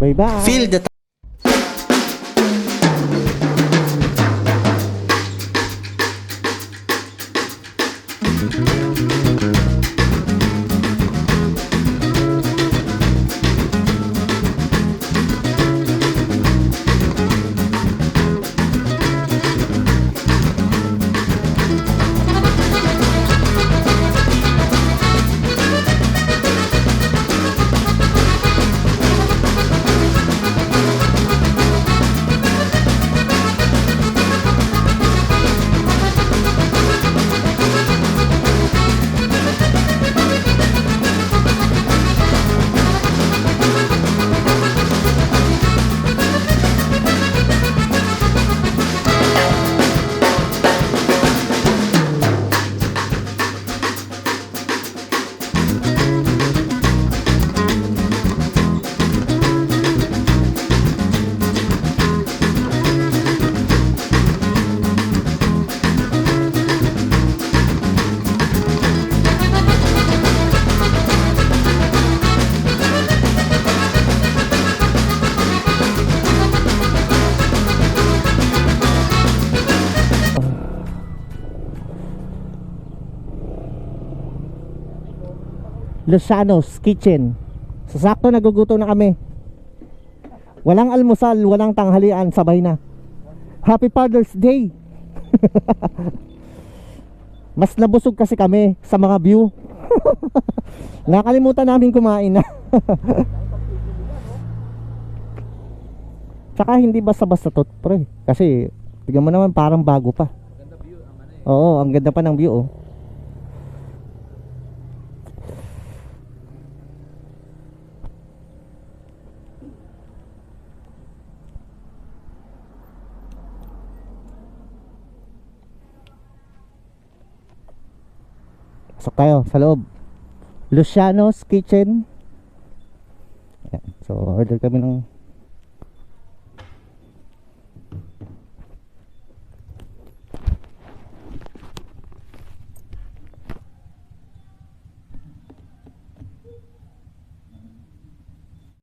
Bye-bye. Feel the Luciano's Kitchen. Sasakto nagugutom na kami. Walang almusal, walang tanghalian, sabay na. Happy Father's Day! Mas nabusog kasi kami sa mga view. Nakalimutan namin kumain na. Tsaka hindi basta-basta to, pre. Kasi, tignan mo naman parang bago pa. Oo, ang ganda pa ng view, oh. Pasok tayo sa loob. Luciano's Kitchen. So, order kami ng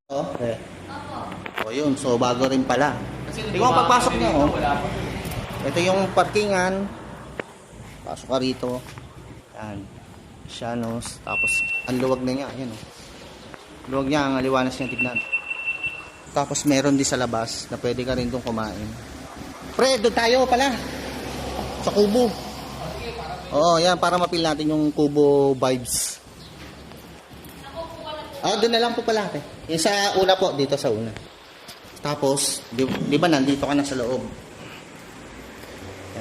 Oh, eh. O yun, so bago rin pala. Ikaw pagpasok niyo, oh. Ito yung parkingan. Pasok ka rito. Yan. Shanos. Tapos, ang luwag na niya. Yan, oh. Luwag niya, ang aliwanas niya tignan. Tapos, meron din sa labas na pwede ka rin doon kumain. Pre, doon tayo pala. Sa kubo. Oo, yan. Para mapil natin yung kubo vibes. Ah, doon na lang po pala. ate. Yung sa una po, dito sa una. Tapos, di, di ba nandito ka na sa loob?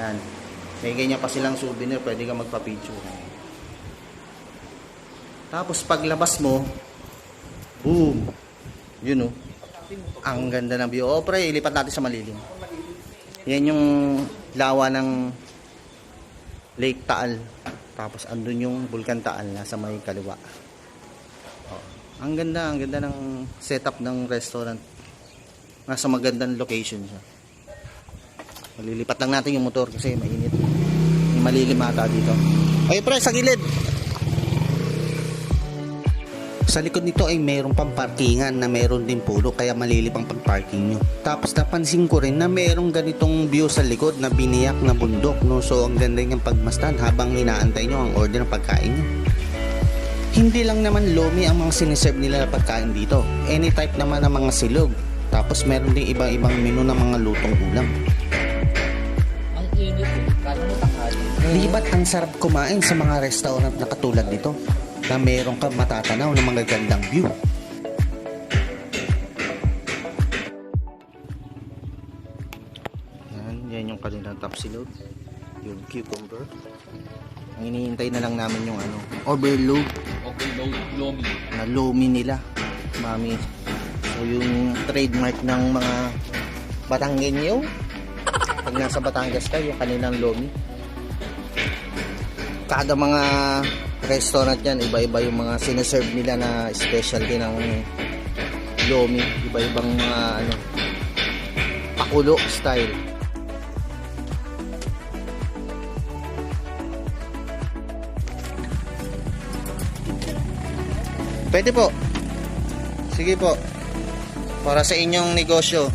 Yan. May ganyan pa silang souvenir, pwede ka magpa-picture. Tapos paglabas mo, boom! Yun oh. Ang ganda ng view. O pre, ilipat natin sa malilim. Yan yung lawa ng Lake Taal. Tapos andun yung Bulkan Taal nasa may kaliwa. Oh. Ang ganda, ang ganda ng setup ng restaurant. Nasa magandang location siya. Malilipat lang natin yung motor kasi mainit. May malilim ata dito. Ay pre, sa gilid. Sa likod nito ay mayroon pang parkingan na mayroon din pulo kaya malilip ang pag-parking nyo. Tapos napansin ko rin na mayroong ganitong view sa likod na biniyak na bundok no. So ang ganda niyang pagmastan habang inaantay nyo ang order ng pagkain nyo. Hindi lang naman lomi ang mga siniserve nila na pagkain dito. Any type naman ng mga silog. Tapos meron din ibang-ibang menu ng mga lutong ulam. Ang init eh. Kala mo tanghali. Di ba't ang sarap kumain sa mga restaurant na katulad nito? Na meron kang matatanaw ng mga gandang view. Yan, yan yung kanilang top silog. Yung cucumber. Ang hinihintay na lang namin yung ano, overload Okay, low, lomi. na lomi nila. Mami. So yung trademark ng mga Batanggenyo. Pag nasa Batangas ka, yung kanilang lomi. Kada mga restaurant yan, iba-iba yung mga sineserve nila na specialty ng lomi. Iba-ibang mga ano, pakulo style. Pwede po. Sige po. Para sa inyong negosyo.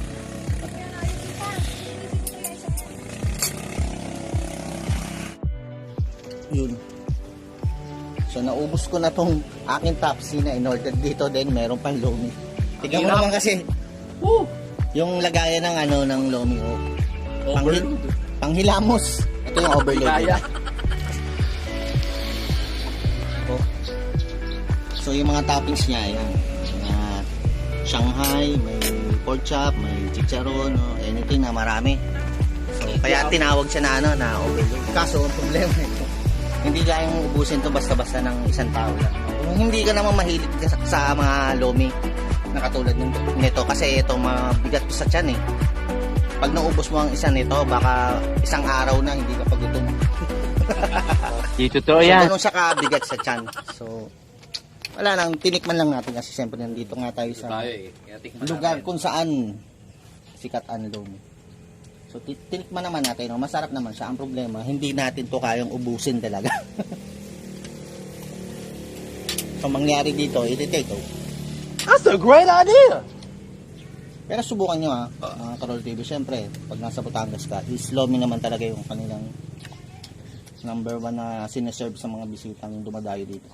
Naubos ko na tong aking Pepsi na in-order dito din. Meron pang Lomi. Tignan mo naman kasi. Woo! Yung lagayan ng ano ng Lomi. Oh. Overload. Panghilamos. Ito yung overload. Kaya. Oh. So yung mga toppings niya, yan. Mga Shanghai, may pork chop, may chicharon, no? anything na marami. So, kaya tinawag siya na ano, na overload. Kaso, ang problema ito, hindi kayang ubusin to basta-basta ng isang tao lang. Kung hindi ka naman mahilig ka sa, sa mga lomi na katulad nito, nito kasi ito mabigat to sa tiyan eh. Pag naubos mo ang isa nito, baka isang araw na hindi ka pagutom. Di totoo So, yan. ganun siya kabigat sa tiyan. So, wala lang, tinikman lang natin kasi siyempre nandito nga tayo sa Tayo eh. Lugar kung saan sikat ang lomi. So, ti- tinikman naman natin, no? masarap naman siya. Ang problema, hindi natin to kayang ubusin talaga. so, mangyari dito, iti-take out. That's a great idea. Pero subukan nyo ha, mga Karol TV. Siyempre, pag nasa Batangas ka, is lomi naman talaga yung kanilang number one na sineserve sa mga bisitang dumadayo dito.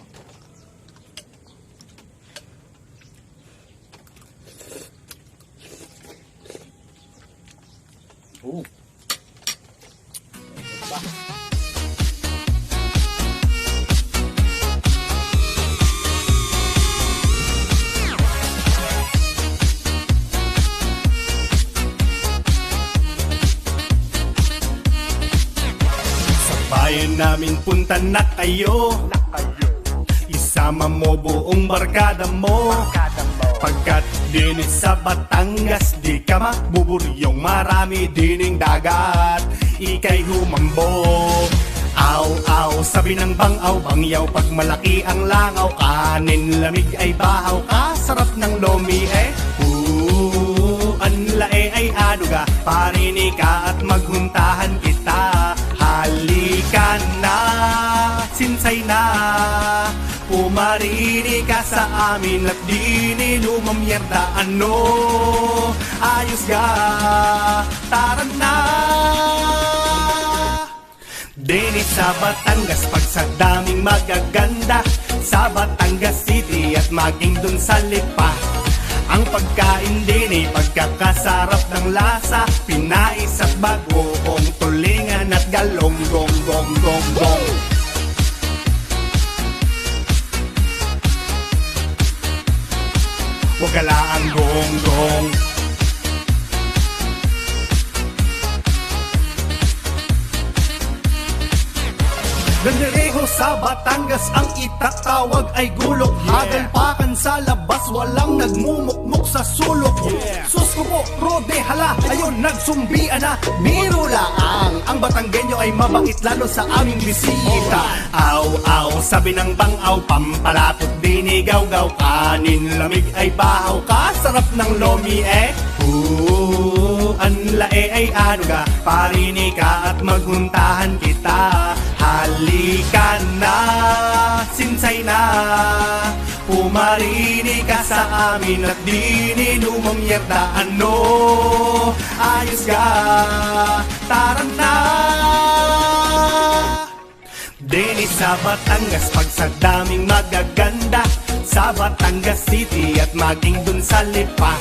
Punta na kayo. Isama mo buong barkada mo. Pagkat din sa Batangas Di ka mabuburyong marami dining dagat. Ika'y humambog. Aw, aw, sabi ng bangaw Bangyaw pag malaki ang langaw Kanin lamig ay bahaw. Kasarap ng lomi eh sa amin at di nilumamyerda Ano, ayos ga, tara na. Dini sa Batangas pag sa daming magaganda Sa Batangas City at maging dun sa Lipa. Ang pagkain din ay pagkakasarap ng lasa Pinais at bagoong tulingan at galong Nandireho sa Batangas ang itatawag ay gulok. Hagalpakan sa labas, walang nagmumukmuk sa sulok. Sus ko po, rode hala, ayun nagsumbian na. Biro laang, ang Batanggenyo ay mabait lalo sa aming bisita. Aw, aw, sabi ng bangaw, pampalapot dinigaw-gaw Kanin lamig ay bahaw, kasarap ng lomi eh. Ooh, ang lae ay ano ka, ka at maghuntahan kita Halika na, sinsay na. Pumarini ka sa amin at di nilumamyerda Ano, ayos ka, tara na. Dini sa Batangas pag sa daming magaganda. Sa Batangas City at maging dun sa Lipa